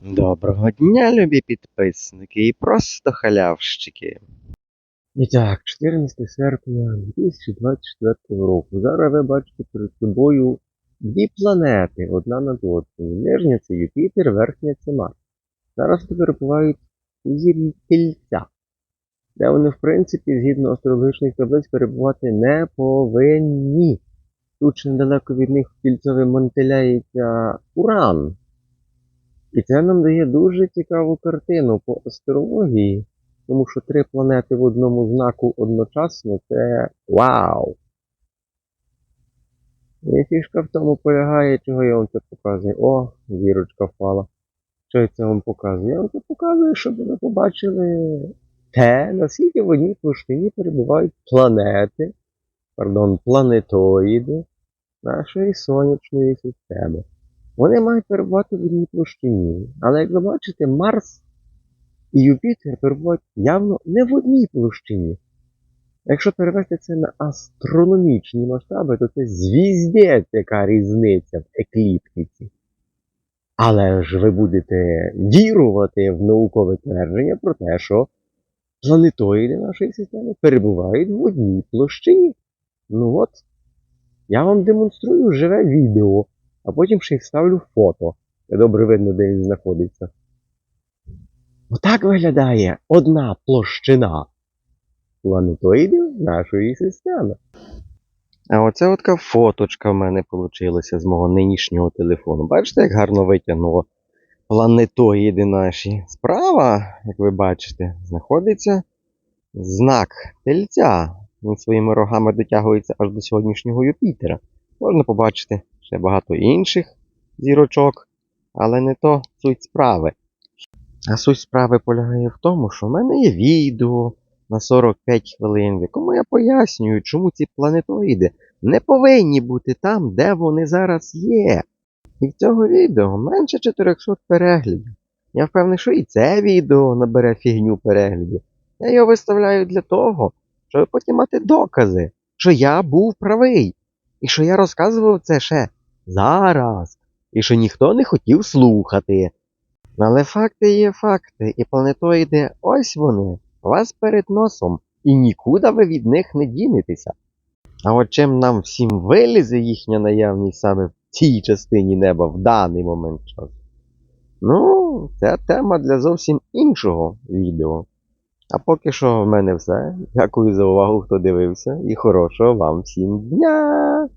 Доброго дня, любі підписники і просто халявщики. І так, 14 серпня 2024 року. Зараз ви бачите перед собою дві планети, одна над одною. Нижня це Юпітер, верхня це Марс. Зараз перебувають у зір'ї Тільця, де вони, в принципі, згідно астрологічних таблиць, перебувати не повинні. Тут недалеко від них в Тільцеві мантиляється Уран. І це нам дає дуже цікаву картину по астрології, тому що три планети в одному знаку одночасно це вау! І фішка в тому полягає, чого я вам це показую. О, зірочка впала. Що я це вам показую? Я вам це показую, щоб ви побачили те, наскільки в одній площині перебувають планети, пардон, планетоїди нашої сонячної системи. Вони мають перебувати в одній площині. Але як ви бачите, Марс і Юпітер перебувають явно не в одній площині. Якщо перевести це на астрономічні масштаби, то це звіздець, яка різниця в екліптиці. Але ж ви будете вірувати в наукове твердження про те, що планетоїди нашої системи перебувають в одній площині. Ну от, я вам демонструю живе відео а потім ще й вставлю фото. Добре видно, де він знаходиться. Отак виглядає одна площина планетоїдів нашої системи. А оце от така фоточка в мене вийшла з мого нинішнього телефону. Бачите, як гарно витягнуло планетоїди наші. Справа, як ви бачите, знаходиться знак тельця. Він своїми рогами дотягується аж до сьогоднішнього Юпітера. Можна побачити ще багато інших зірочок, але не то суть справи. А суть справи полягає в тому, що в мене є відео на 45 хвилин, в якому я пояснюю, чому ці планетоїди не повинні бути там, де вони зараз є. І в цього відео менше 400 переглядів. Я впевнений, що і це відео набере фігню переглядів. Я його виставляю для того, щоб потім мати докази, що я був правий. І що я розказував це ще зараз, і що ніхто не хотів слухати. Але факти є факти, і планетоїди ось вони, вас перед носом, і нікуди ви від них не дінетеся. А от чим нам всім вилізе їхня наявність саме в цій частині неба в даний момент часу? Ну, це тема для зовсім іншого відео. А поки що в мене все. Дякую за увагу, хто дивився, і хорошого вам всім дня!